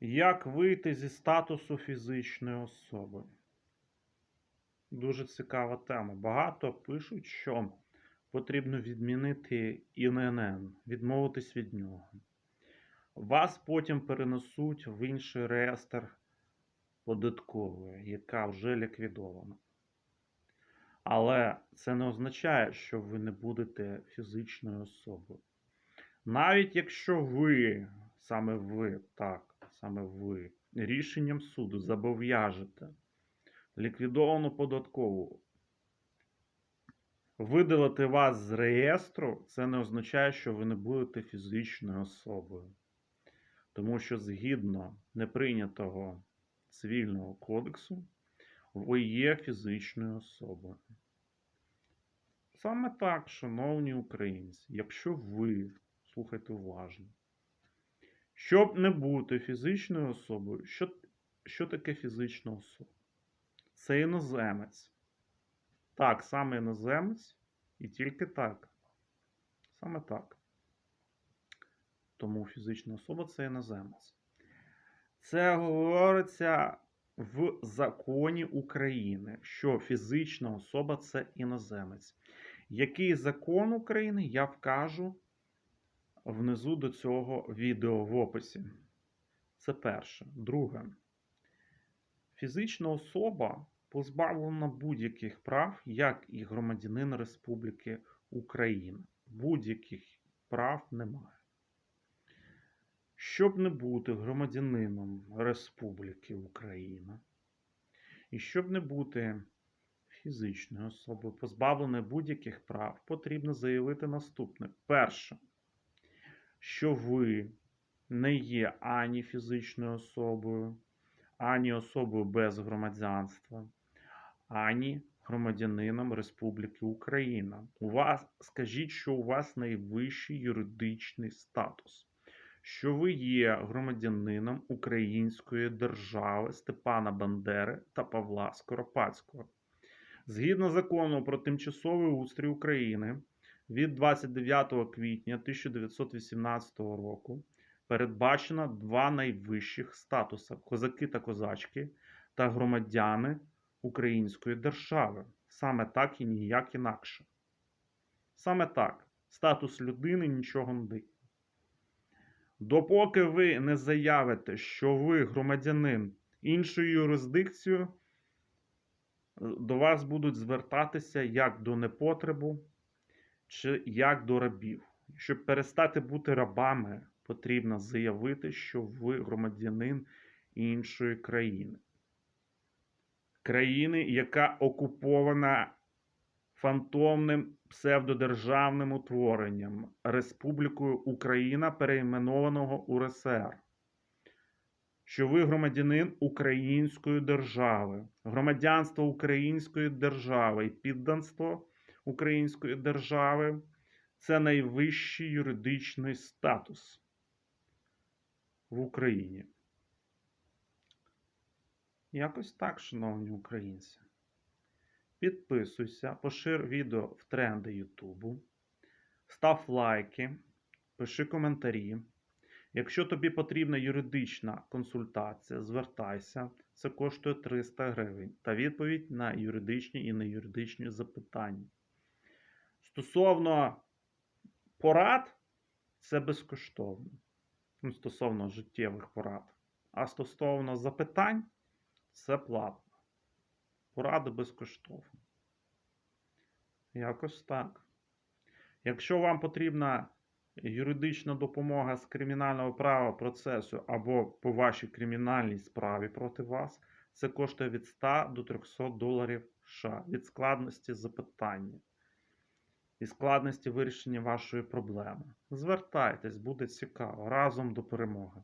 Як вийти зі статусу фізичної особи? Дуже цікава тема. Багато пишуть, що потрібно відмінити ІНН, відмовитись від нього. Вас потім перенесуть в інший реєстр податкової, яка вже ліквідована. Але це не означає, що ви не будете фізичною особою. Навіть якщо ви, саме ви, так, саме ви, рішенням суду зобов'яжете ліквідовану податкову видалити вас з реєстру, це не означає, що ви не будете фізичною особою. Тому що згідно неприйнятого цивільного кодексу, ви є фізичною особою. Саме так, шановні українці, якщо ви, слухайте уважно, щоб не бути фізичною особою, що, що таке фізична особа? Це іноземець. Так, саме іноземець і тільки так. Саме так. Тому фізична особа це іноземець. Це говориться в законі України, що фізична особа це іноземець. Який закон України я вкажу внизу до цього відео в описі. Це перше. Друге. Фізична особа позбавлена будь-яких прав, як і громадянин Республіки Україна. Будь-яких прав немає. Щоб не бути громадянином Республіки Україна, і щоб не бути фізичною особою, позбавленою будь-яких прав, потрібно заявити наступне. Перше, що ви не є ані фізичною особою, ані особою без громадянства, ані громадянином Республіки Україна. У вас скажіть, що у вас найвищий юридичний статус, що ви є громадянином Української держави Степана Бандери та Павла Скоропадського. Згідно закону про тимчасовий устрій України від 29 квітня 1918 року передбачено два найвищих статуси козаки та козачки та громадяни Української держави. Саме так і ніяк інакше. Саме так. Статус людини нічого не дає. Допоки ви не заявите, що ви громадянин іншої юрисдикції, до вас будуть звертатися як до непотребу, чи як до рабів. Щоб перестати бути рабами, потрібно заявити, що ви громадянин іншої країни. Країни, яка окупована фантомним псевдодержавним утворенням Республікою Україна, перейменованого УРСР. Що ви громадянин Української держави, громадянство Української держави і підданство Української держави це найвищий юридичний статус в Україні. Якось так, шановні українці. Підписуйся, пошир відео в тренди Ютубу, став лайки, пиши коментарі. Якщо тобі потрібна юридична консультація, звертайся, це коштує 300 гривень та відповідь на юридичні і неюридичні запитання. Стосовно порад, це безкоштовно. Ну, стосовно життєвих порад. А стосовно запитань, це платно. Поради безкоштовно. Якось так. Якщо вам потрібна юридична допомога з кримінального права процесу або по вашій кримінальній справі проти вас, це коштує від 100 до 300 доларів США від складності запитання і складності вирішення вашої проблеми. Звертайтесь, буде цікаво. Разом до перемоги.